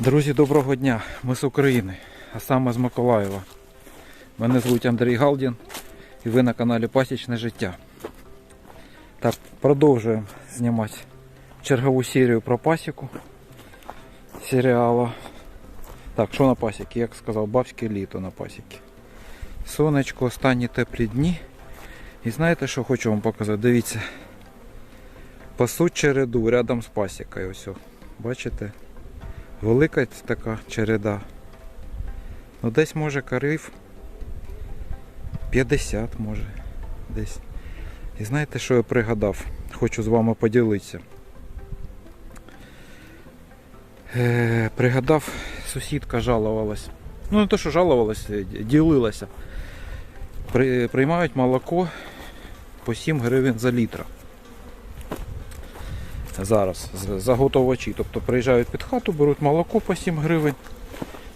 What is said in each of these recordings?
Друзі, доброго дня! Ми з України, а саме з Миколаєва. Мене звуть Андрій Галдін і ви на каналі Пасічне життя. Так, продовжуємо знімати чергову серію про пасіку серіалу. Так, що на пасіки? Як сказав, бабське літо на пасіки. Сонечко, останні теплі дні. І знаєте, що хочу вам показати? Дивіться. Пасуть череду рядом з пасікою. Ось. Бачите? Велика така череда. Ну десь може корив 50 може. Десь. І знаєте, що я пригадав? Хочу з вами поділитися. Е, пригадав, сусідка жалувалась. Ну не те, що жалувалась, е, ділилася. При, приймають молоко по 7 гривень за літр. Зараз заготовачі. Тобто приїжджають під хату, беруть молоко по 7 гривень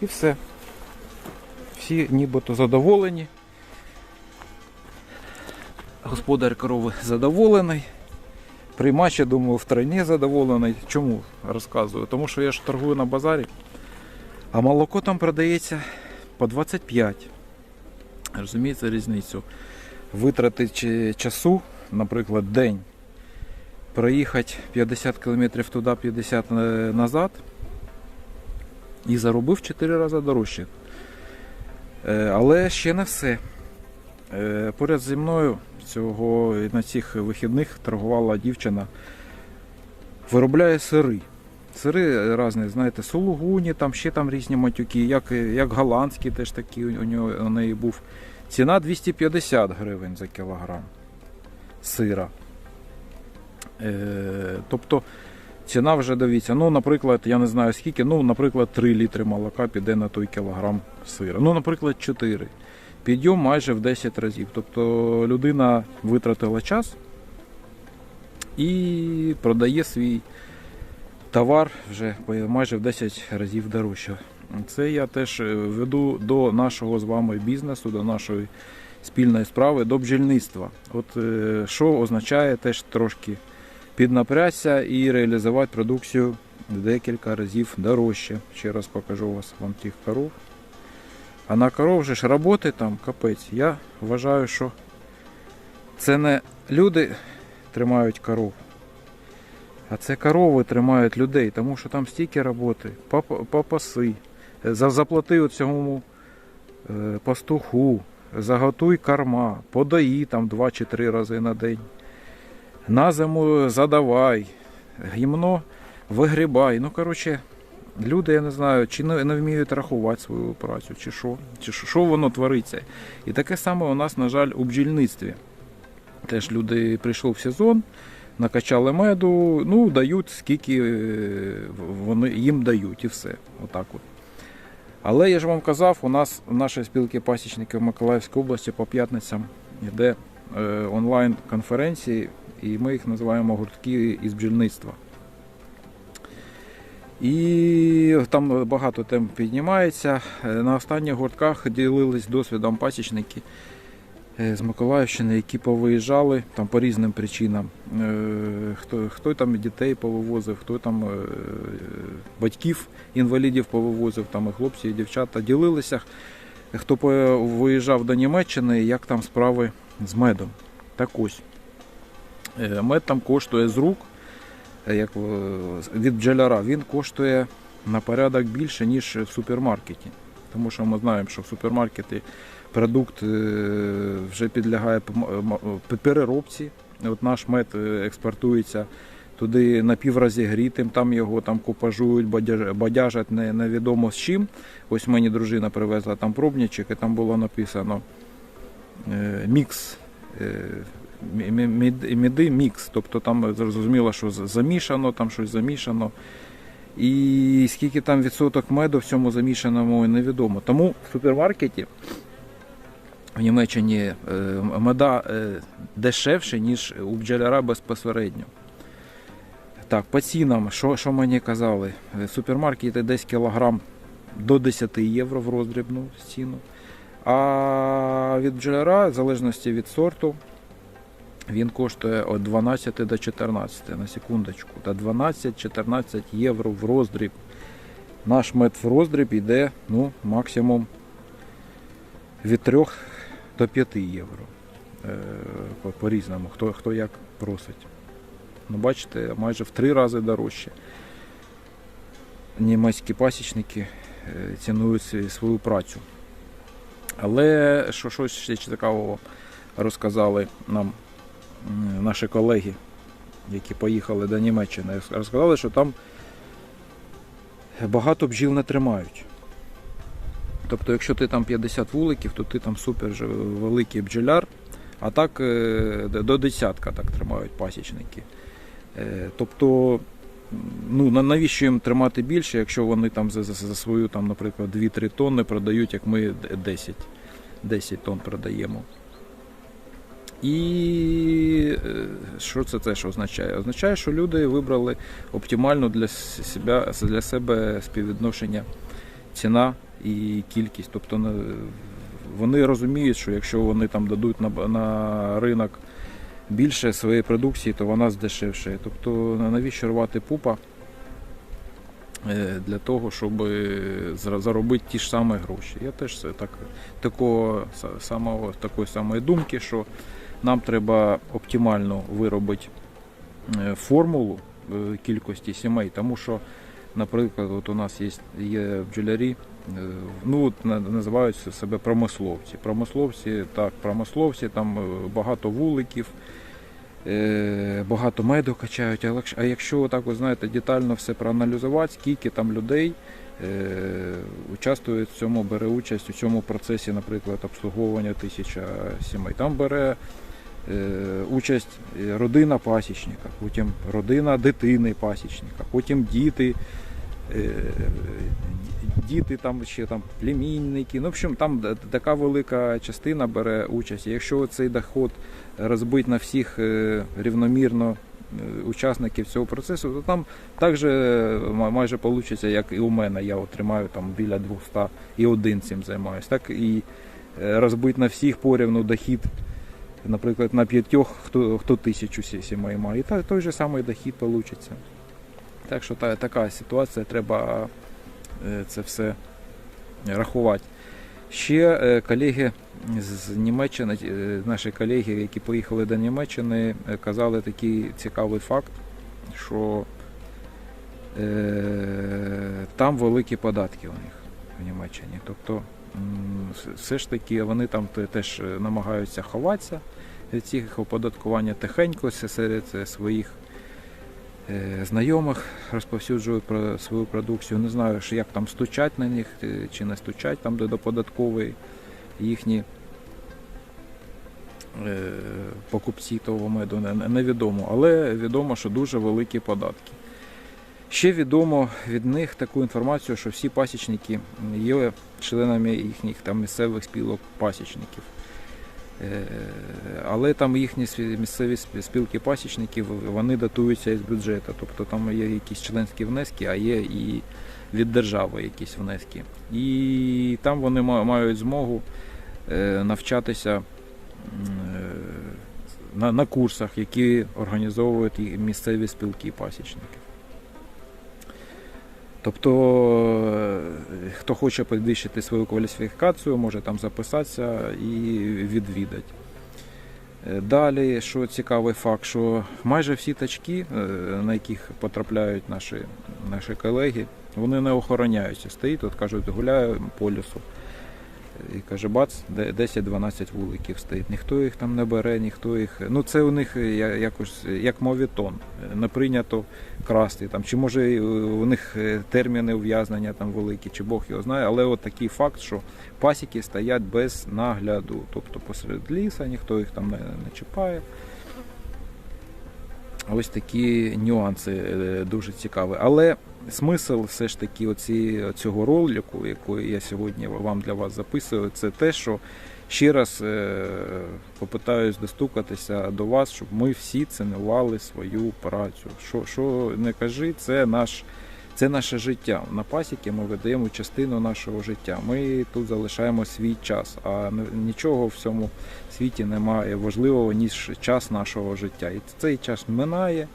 і все. Всі нібито задоволені. Господар корови задоволений. Приймач, я думаю, втройні задоволений. Чому розказую? Тому що я ж торгую на базарі, а молоко там продається по 25. Розумієте різницю? Витрати часу, наприклад, день проїхати 50 км туди, 50 назад і заробив 4 рази дорожче. Е, Але ще не все. Е, Поряд зі мною цього на цих вихідних торгувала дівчина. Виробляє сири. Сири різні, знаєте, сулугуні, там ще там різні матюки, як, як голландські теж такі у нього у неї був. Ціна 250 гривень за кілограм сира. Е, тобто ціна вже дивіться, ну, наприклад, я не знаю скільки, ну, наприклад, 3 літри молока піде на той кілограм сира. Ну, наприклад, 4. Підйом майже в 10 разів. Тобто людина витратила час і продає свій товар вже майже в 10 разів дорожче. Це я теж е, веду до нашого з вами бізнесу, до нашої спільної справи, до бджільництва. От е, що означає теж трошки піднапрягся і реалізувати продукцію декілька разів дорожче. Ще раз покажу вас вам тих коров. А на коров же ж роботи там капець. Я вважаю, що це не люди тримають коров, а це корови тримають людей, тому що там стільки роботи, попаси, за- заплати цьому е, пастуху, заготуй корма, подаї там два чи три рази на день. На зиму задавай, гімно вигрібай. Ну, коротше, люди, я не знаю, чи не, не вміють рахувати свою працю, чи що, чи що, воно твориться. І таке саме у нас, на жаль, у бджільництві. Теж люди прийшов в сезон, накачали меду, ну, дають, скільки е, вони їм дають, і все. Отак от. Але я ж вам казав, у нас в нашій спілки пасічників Миколаївської області по п'ятницям йде онлайн-конференції, і ми їх називаємо гуртки із бджільництва. І там багато тем піднімається. Е, На останніх гуртках ділились досвідом пасічники е, з Миколаївщини, які повиїжджали там по різним причинам. Е, Хто, хто там дітей повивозив, хто там е, батьків інвалідів повивозив, там і хлопці, і дівчата ділилися, хто виїжджав до Німеччини, як там справи з медом. Так ось. Е, Мед там коштує з рук, е, як е, від бджоляра, він коштує на порядок більше, ніж в супермаркеті. Тому що ми знаємо, що в супермаркеті продукт вже підлягає переробці. От наш мед експортується туди напіврозігрітим, там його там купажують, бадяж- бадяжать не, невідомо з чим. Ось мені дружина привезла там пробничок, і там було написано мікс. е, мі- мі- мід- Міди мікс, тобто там зрозуміло, що замішано, там щось замішано. І скільки там відсоток меду в цьому замішаному невідомо. Тому в супермаркеті в Німеччині е, меда е, дешевше, ніж у бджоляра безпосередньо. Так, по цінам, що, що мені казали? Е, Супермаркети десь кілограм до 10 євро в роздрібну ціну. А від бджоляра, в залежності від сорту, він коштує від 12 до 14 на секундочку. Та 12-14 євро в роздріб наш мед в роздріб йде ну, максимум від 3 до 5 євро. Е, по- По-різному, хто, хто як просить. Ну, бачите, майже в три рази дорожче. Німецькі пасічники е, цінують свою працю. Але що щось ще цікавого розказали нам наші колеги, які поїхали до Німеччини, розказали, що там багато бджіл не тримають. Тобто, якщо ти там 50 вуликів, то ти там супер великий бджоляр, а так е, до десятка так тримають пасічники. Е, Тобто, ну навіщо їм тримати більше, якщо вони там за, за, свою, там, наприклад, 2-3 тонни продають, як ми 10, 10 тонн продаємо. І е, що це теж означає? Означає, що люди вибрали оптимальну для себе, для себе співвідношення ціна і кількість. Тобто вони розуміють, що якщо вони там дадуть на, на ринок більше своєї продукції, то вона здешевшає. Тобто навіщо рвати пупа е, для того, щоб заробити ті ж самі гроші. Я теж так, такого самого, такої самої думки, що нам треба оптимально виробити е, формулу е, кількості сімей, тому що, наприклад, от у нас є, є бджолярі, е, ну, називають себе промисловці. Промисловці, так, промисловці, там е, багато вуликів, е, багато меду качають. А якщо- так, ви знаєте, детально все проаналізувати, скільки там людей е, участвує в цьому, бере участь у цьому процесі, наприклад, обслуговування тисяча сімей. Там бере е, участь е, родина пасічника, потім родина дитини пасічника, потім діти. Е, Діти там ще там племінники. Ну, в общем, там така велика частина бере участь. Якщо цей доход розбить на всіх е, рівномірно е, учасників цього процесу, то там також майже вийде, як і у мене. Я отримаю там біля 200 і один цим займаюся. Так і розбить на всіх порівну дохід, наприклад, на п'ятьох, хто, хто тисячу сі- сімей має. І та, той же самий дохід вийде. Так що та, така ситуація, треба е, це все рахувати. Ще е, колеги з Німеччини, е, наші колеги, які поїхали до Німеччини, казали такий цікавий факт, що там великі податки у них в Німеччині. Тобто, все ж таки вони там теж намагаються ховатися від цих оподаткування тихенько серед своїх знайомих розповсюджують про свою продукцію. Не знаю, як там стучать на них е, чи не стучать там до податкової їхні е, покупці того меду не- не- невідомо, але відомо, що дуже великі податки. Ще відомо від них таку інформацію, що всі пасічники є членами їхніх там місцевих спілок пасічників. Е, Але там їхні місцеві спілки пасічників вони датуються із бюджету. Тобто там є якісь членські внески, а є і від держави якісь внески. І там вони мають змогу е, навчатися е, на, курсах, які організовують місцеві спілки пасічників. Тобто, е, хто хоче підвищити свою кваліфікацію, може там записатися і відвідати. Е, Далі, що цікавий факт, що майже всі тачки, е, на яких потрапляють наші, наші колеги, вони не охороняються. Стоїть, от кажуть, гуляю по лісу. І каже, бац, де- 10-12 вуликів стоїть. Ніхто їх там не бере, ніхто їх. Ну це у них е, якось е, як мовітон. Е, Не прийнято красти. Там, чи може у них терміни ув'язнення там великі, чи Бог його знає, але от такий факт, що пасіки стоять без нагляду. Тобто посеред ліса, ніхто їх там не, не чіпає. Ось такі нюанси дуже цікаві. Але смисл все ж таки оці, цього ролику, який я сьогодні вам для вас записую, це те, що ще раз е, попитаюсь достукатися до вас, щоб ми всі цінували свою працю. Що, що не кажи, це наш. Це наше життя. На пасіки ми видаємо частину нашого життя. Ми тут залишаємо свій час, а нічого в цьому світі немає важливого, ніж час нашого життя. І цей час минає,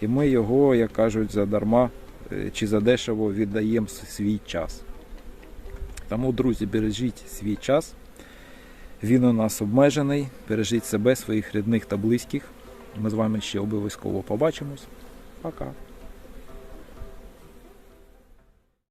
і ми його, як кажуть, задарма чи задешево віддаємо свій час. Тому, друзі, бережіть свій час. Він у нас обмежений. Бережіть себе, своїх рідних та близьких. Ми з вами ще обов'язково побачимось. Пока.